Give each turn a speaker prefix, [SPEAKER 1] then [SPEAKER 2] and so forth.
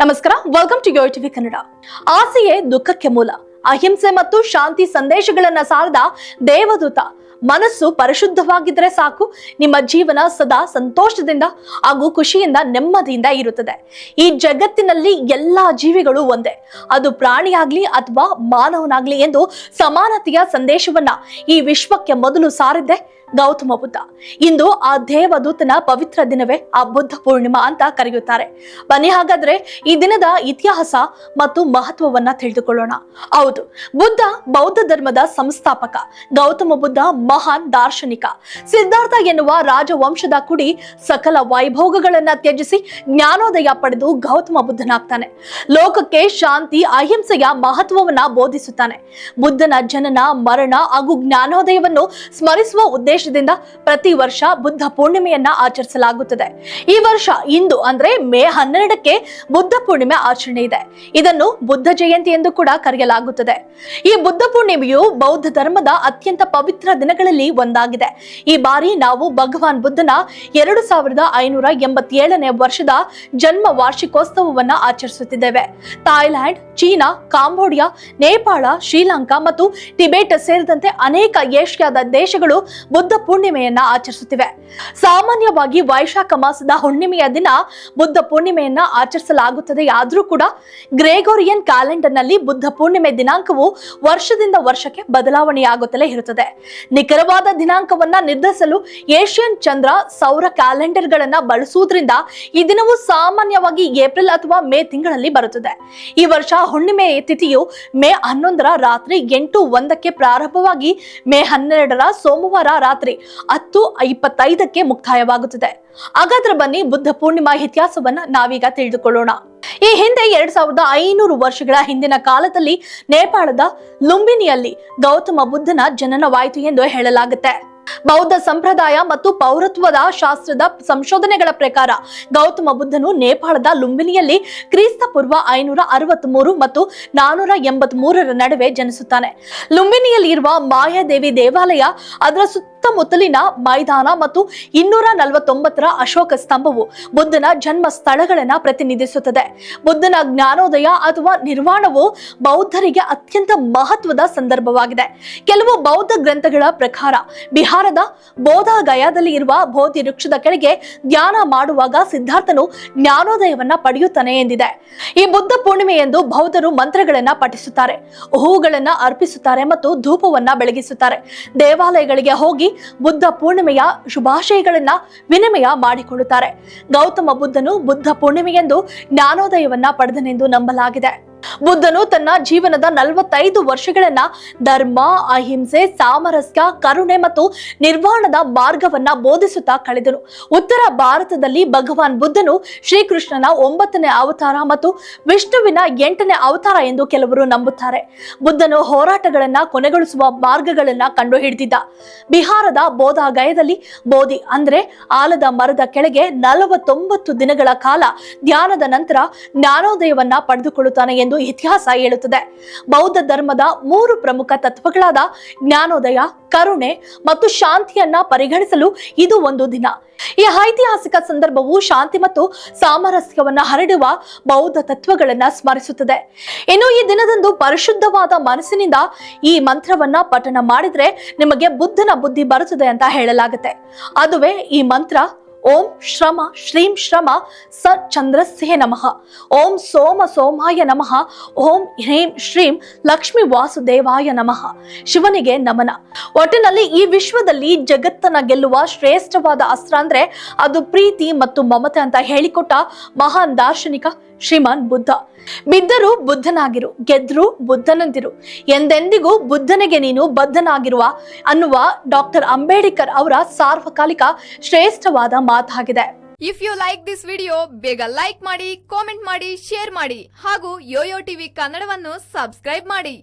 [SPEAKER 1] ನಮಸ್ಕಾರ welcome to your TV Kannada ಆಸೆಯೇ ದುಃಖಕ್ಕೆ ಮೂಲ, ಅಹಿಂಸೆ ಮತ್ತು ಶಾಂತಿ ಸಂದೇಶಗಳನ್ನ ಸಾರದ ದೇವದೂತ. ಮನಸ್ಸು ಪರಿಶುದ್ಧವಾಗಿದ್ರೆ ಸಾಕು, ನಿಮ್ಮ ಜೀವನ ಸದಾ ಸಂತೋಷದಿಂದ ಹಾಗೂ ಖುಷಿಯಿಂದ ನೆಮ್ಮದಿಯಿಂದ ಇರುತ್ತದೆ. ಈ ಜಗತ್ತಿನಲ್ಲಿ ಎಲ್ಲಾ ಜೀವಿಗಳು ಒಂದೇ, ಅದು ಪ್ರಾಣಿಯಾಗ್ಲಿ ಅಥವಾ ಮಾನವನಾಗ್ಲಿ ಎಂದು ಸಮಾನತೆಯ ಸಂದೇಶವನ್ನ ಈ ವಿಶ್ವಕ್ಕೆ ಮೊದಲು ಸಾರಿದ್ದೆ. ಗೌತಮ ಬುದ್ಧ. ಇಂದು ಆ ದೇವದೂತನ ಪವಿತ್ರ ದಿನವೇ ಆ ಬುದ್ಧ ಪೂರ್ಣಿಮಾ ಅಂತ ಕರೆಯುತ್ತಾರೆ. ಬನ್ನಿ ಹಾಗಾದ್ರೆ ಈ ದಿನದ ಇತಿಹಾಸ ಮತ್ತು ಮಹತ್ವವನ್ನ ತಿಳಿದುಕೊಳ್ಳೋಣ. ಹೌದು, ಬುದ್ಧ ಬೌದ್ಧ ಧರ್ಮದ ಸಂಸ್ಥಾಪಕ, ಗೌತಮ ಬುದ್ಧ ಮಹಾನ್ ದಾರ್ಶನಿಕ. ಸಿದ್ಧಾರ್ಥ ಎನ್ನುವ ರಾಜವಂಶದ ಕುಡಿ ಸಕಲ ವೈಭೋಗಗಳನ್ನ ತ್ಯಜಿಸಿ ಜ್ಞಾನೋದಯ ಪಡೆದು ಗೌತಮ ಬುದ್ಧನಾಗ್ತಾನೆ. ಲೋಕಕ್ಕೆ ಶಾಂತಿ, ಅಹಿಂಸೆಯ ಮಹತ್ವವನ್ನ ಬೋಧಿಸುತ್ತಾನೆ. ಬುದ್ಧನ ಜನನ, ಮರಣ ಹಾಗೂ ಜ್ಞಾನೋದಯವನ್ನು ಸ್ಮರಿಸುವ ಉದ್ದೇಶದಿಂದ ಪ್ರತಿ ವರ್ಷ ಬುದ್ಧ ಪೂರ್ಣಿಮೆಯನ್ನ ಆಚರಿಸಲಾಗುತ್ತದೆ. ಈ ವರ್ಷ ಇಂದು ಅಂದ್ರೆ ಮೇ ಹನ್ನೆರಡಕ್ಕೆ ಬುದ್ಧ ಪೂರ್ಣಿಮೆ ಆಚರಣೆ ಇದೆ. ಇದನ್ನು ಬುದ್ಧ ಜಯಂತಿ ಎಂದು ಕೂಡ ಕರೆಯಲಾಗುತ್ತದೆ. ಈ ಬುದ್ಧ ಪೂರ್ಣಿಮೆಯು ಬೌದ್ಧ ಧರ್ಮದ ಅತ್ಯಂತ ಪವಿತ್ರ ದಿನಗಳಲ್ಲಿ ಒಂದಾಗಿದೆ. ಈ ಬಾರಿ ನಾವು ಭಗವಾನ್ ಬುದ್ಧನ ಎರಡು ಸಾವಿರದ ಐನೂರ ಎಂಬತ್ತೇಳನೇ ವರ್ಷದ ಜನ್ಮ ವಾರ್ಷಿಕೋತ್ಸವವನ್ನ ಆಚರಿಸುತ್ತಿದ್ದೇವೆ. ಥಾಯ್ಲ್ಯಾಂಡ್ ಚೀನಾ, ಕಾಂಬೋಡಿಯಾ, ನೇಪಾಳ, ಶ್ರೀಲಂಕಾ ಮತ್ತು ಟಿಬೇಟ್ ಸೇರಿದಂತೆ ಅನೇಕ ಏಷ್ಯಾದ ದೇಶಗಳು ಬುದ್ಧ ಪೂರ್ಣಿಮೆಯನ್ನ ಆಚರಿಸುತ್ತಿವೆ. ಸಾಮಾನ್ಯವಾಗಿ ವೈಶಾಖ ಮಾಸದ ಹುಣ್ಣಿಮೆಯ ದಿನ ಬುದ್ಧ ಪೂರ್ಣಿಮೆಯನ್ನ ಆಚರಿಸಲಾಗುತ್ತದೆ. ಆದರೂ ಕೂಡ ಗ್ರೇಗೋರಿಯನ್ ಕ್ಯಾಲೆಂಡರ್ನಲ್ಲಿ ಬುದ್ಧ ಪೂರ್ಣಿಮೆ ದಿನಾಂಕವು ವರ್ಷದಿಂದ ವರ್ಷಕ್ಕೆ ಬದಲಾವಣೆಯಾಗುತ್ತಲೇ ಇರುತ್ತದೆ. ನಿಖರವಾದ ದಿನಾಂಕವನ್ನ ನಿರ್ಧರಿಸಲು ಏಷ್ಯನ್ ಚಂದ್ರ ಸೌರ ಕ್ಯಾಲೆಂಡರ್ ಗಳನ್ನ ಬಳಸುವುದರಿಂದ ಈ ದಿನವು ಸಾಮಾನ್ಯವಾಗಿ ಏಪ್ರಿಲ್ ಅಥವಾ ಮೇ ತಿಂಗಳಲ್ಲಿ ಬರುತ್ತದೆ. ಈ ವರ್ಷ ಹುಣ್ಣಿಮೆ ತಿಥಿಯು ಮೇ ಹನ್ನೊಂದರ ರಾತ್ರಿ ಎಂಟು ಒಂದಕ್ಕೆ ಪ್ರಾರಂಭವಾಗಿ ಮೇ ಹನ್ನೆರಡರ ಸೋಮವಾರ ರಾತ್ರಿ ಹತ್ತು ಇಪ್ಪತ್ತೈದಕ್ಕೆ ಮುಕ್ತಾಯವಾಗುತ್ತದೆ. ಹಾಗಾದ್ರೆ ಬನ್ನಿ ಬುದ್ಧ ಪೂರ್ಣಿಮಾ ಇತಿಹಾಸವನ್ನ ನಾವೀಗ ತಿಳಿದುಕೊಳ್ಳೋಣ. ಈ ಹಿಂದೆ ಎರಡ್ ಸಾವಿರದ ಐನೂರು ವರ್ಷಗಳ ಹಿಂದಿನ ಕಾಲದಲ್ಲಿ ನೇಪಾಳದ ಲುಂಬಿನಿಯಲ್ಲಿ ಗೌತಮ ಬುದ್ಧನ ಜನನವಾಯಿತು ಎಂದು ಹೇಳಲಾಗುತ್ತೆ. ಬೌದ್ಧ ಸಂಪ್ರದಾಯ ಮತ್ತು ಪೌರತ್ವದ ಶಾಸ್ತ್ರದ ಸಂಶೋಧನೆಗಳ ಪ್ರಕಾರ ಗೌತಮ ಬುದ್ಧನು ನೇಪಾಳದ ಲುಂಬಿನಿಯಲ್ಲಿ ಕ್ರಿಸ್ತ ಪೂರ್ವ ಐನೂರ ಅರವತ್ಮೂರು ಮತ್ತು ನಾನೂರ ಎಂಬತ್ ಮೂರರ ನಡುವೆ ಜನಿಸುತ್ತಾನೆ. ಲುಂಬಿನಿಯಲ್ಲಿ ಇರುವ ಮಾಯಾದೇವಿ ದೇವಾಲಯ ಅದರ ಸುತ್ತಮುತ್ತಲಿನ ಮೈದಾನ ಮತ್ತು ಇನ್ನೂರ ನಲವತ್ತೊಂಬತ್ತರ ಅಶೋಕ ಸ್ತಂಭವು ಬುದ್ಧನ ಜನ್ಮ ಸ್ಥಳಗಳನ್ನ ಪ್ರತಿನಿಧಿಸುತ್ತದೆ. ಬುದ್ಧನ ಜ್ಞಾನೋದಯ ಅಥವಾ ನಿರ್ವಾಣವು ಬೌದ್ಧರಿಗೆ ಅತ್ಯಂತ ಮಹತ್ವದ ಸಂದರ್ಭವಾಗಿದೆ. ಕೆಲವು ಬೌದ್ಧ ಗ್ರಂಥಗಳ ಪ್ರಕಾರ ಬಿಹಾರದ ಬೋಧ ಗಯಾದಲ್ಲಿ ಇರುವ ಬೋಧಿ ವೃಕ್ಷದ ಕೆಳಗೆ ಧ್ಯಾನ ಮಾಡುವಾಗ ಸಿದ್ಧಾರ್ಥನು ಜ್ಞಾನೋದಯವನ್ನ ಪಡೆಯುತ್ತಾನೆ ಎಂದಿದೆ. ಈ ಬುದ್ಧ ಪೂರ್ಣಿಮೆಯಂದು ಬೌದ್ಧರು ಮಂತ್ರಗಳನ್ನ ಪಠಿಸುತ್ತಾರೆ. ಹೂವುಗಳನ್ನ ಅರ್ಪಿಸುತ್ತಾರೆ ಮತ್ತು ಧೂಪವನ್ನ ಬೆಳಗಿಸುತ್ತಾರೆ. ದೇವಾಲಯಗಳಿಗೆ ಹೋಗಿ ಬುದ್ಧ ಪೂರ್ಣಿಮೆಯ ಶುಭಾಶಯಗಳನ್ನ ವಿನಿಮಯ ಮಾಡಿಕೊಳ್ಳುತ್ತಾರೆ. ಗೌತಮ ಬುದ್ಧನು ಬುದ್ಧ ಪೂರ್ಣಿಮೆಯೆಂದು ಜ್ಞಾನೋದಯವನ್ನ ಪಡೆದನೆಂದು ನಂಬಲಾಗಿದೆ. ಬುದ್ಧನು ತನ್ನ ಜೀವನದ ನಲವತ್ತೈದು ವರ್ಷಗಳನ್ನ ಧರ್ಮ, ಅಹಿಂಸೆ, ಸಾಮರಸ್ಯ, ಕರುಣೆ ಮತ್ತು ನಿರ್ವಾಣದ ಮಾರ್ಗವನ್ನ ಬೋಧಿಸುತ್ತಾ ಕಳೆದನು. ಉತ್ತರ ಭಾರತದಲ್ಲಿ ಭಗವಾನ್ ಬುದ್ಧನು ಶ್ರೀಕೃಷ್ಣನ ಒಂಬತ್ತನೇ ಅವತಾರ ಮತ್ತು ವಿಷ್ಣುವಿನ ಎಂಟನೇ ಅವತಾರ ಎಂದು ಕೆಲವರು ನಂಬುತ್ತಾರೆ. ಬುದ್ಧನು ಹೋರಾಟಗಳನ್ನ ಕೊನೆಗೊಳಿಸುವ ಮಾರ್ಗಗಳನ್ನ ಕಂಡುಹಿಡಿದಿದ್ದ. ಬಿಹಾರದ ಬೋಧಾಗಯದಲ್ಲಿ ಬೋಧಿ ಅಂದ್ರೆ ಆಲದ ಮರದ ಕೆಳಗೆ ನಲವತ್ತೊಂಬತ್ತು ದಿನಗಳ ಕಾಲ ಧ್ಯಾನದ ನಂತರ ಜ್ಞಾನೋದಯವನ್ನ ಪಡೆದುಕೊಳ್ಳುತ್ತಾನೆ ಎಂದು ಇತಿಹಾಸ ಹೇಳುತ್ತದೆ. ಬೌದ್ಧ ಧರ್ಮದ ಮೂರು ಪ್ರಮುಖ ತತ್ವಗಳಾದ ಜ್ಞಾನೋದಯ, ಕರುಣೆ ಮತ್ತು ಶಾಂತಿಯನ್ನ ಪರಿಗಣಿಸಲು ಇದು ಒಂದು ದಿನ. ಈ ಐತಿಹಾಸಿಕ ಸಂದರ್ಭವು ಶಾಂತಿ ಮತ್ತು ಸಾಮರಸ್ಯವನ್ನ ಹರಡುವ ಬೌದ್ಧ ತತ್ವಗಳನ್ನ ಸ್ಮರಿಸುತ್ತದೆ. ಇನ್ನು ಈ ದಿನದಂದು ಪರಿಶುದ್ಧವಾದ ಮನಸ್ಸಿನಿಂದ ಈ ಮಂತ್ರವನ್ನ ಪಠನ ಮಾಡಿದ್ರೆ ನಿಮಗೆ ಬುದ್ಧನ ಬುದ್ಧಿ ಬರುತ್ತದೆ ಅಂತ ಹೇಳಲಾಗುತ್ತೆ. ಅದುವೇ ಈ ಮಂತ್ರ ಓಂ ಶ್ರಮ, ಶ್ರೀಂ ಶ್ರಮ, ಸ ಚಂದ್ರಸ್ಯೇ ನಮಃ. ಓಂ ಸೋಮ ಸೋಮಾಯ ನಮಃ. ಓಂ ಹ್ರೀಂ ಶ್ರೀಂ ಲಕ್ಷ್ಮಿ ವಾಸುದೇವಾಯ ನಮಃ. ಶಿವನಿಗೆ ನಮನ. ಒಟ್ಟಿನಲ್ಲಿ ಈ ವಿಶ್ವದಲ್ಲಿ ಜಗತ್ತನ್ನ ಗೆಲ್ಲುವ ಶ್ರೇಷ್ಠವಾದ ಅಸ್ತ್ರ ಅಂದ್ರೆ ಅದು ಪ್ರೀತಿ ಮತ್ತು ಮಮತೆ ಅಂತ ಹೇಳಿಕೊಟ್ಟ ಮಹಾನ್ ದಾರ್ಶನಿಕ ಶ್ರೀಮಾನ್ ಬುದ್ಧ. ಬಿದ್ದರೂ ಬುದ್ಧನಾಗಿರು, ಗೆದ್ರು ಬುದ್ಧನಂತಿರು. ಎಂದೆಂದಿಗೂ ಬುದ್ಧನಿಗೆ ನೀನು ಬದ್ಧನಾಗಿರುವ ಅನ್ನುವ ಡಾಕ್ಟರ್ ಅಂಬೇಡ್ಕರ್ ಅವರ ಸಾರ್ವಕಾಲಿಕ ಶ್ರೇಷ್ಠವಾದ ಮಾತಾಗಿದೆ.
[SPEAKER 2] If you like this video ಬೇಗ ಲೈಕ್ ಮಾಡಿ ಕಾಮೆಂಟ್ ಮಾಡಿ ಶೇರ್ ಮಾಡಿ ಹಾಗೂ ಯೋಯೋ ಟಿವಿ ಕನ್ನಡವನ್ನು ಸಬ್ಸ್ಕ್ರೈಬ್ ಮಾಡಿ.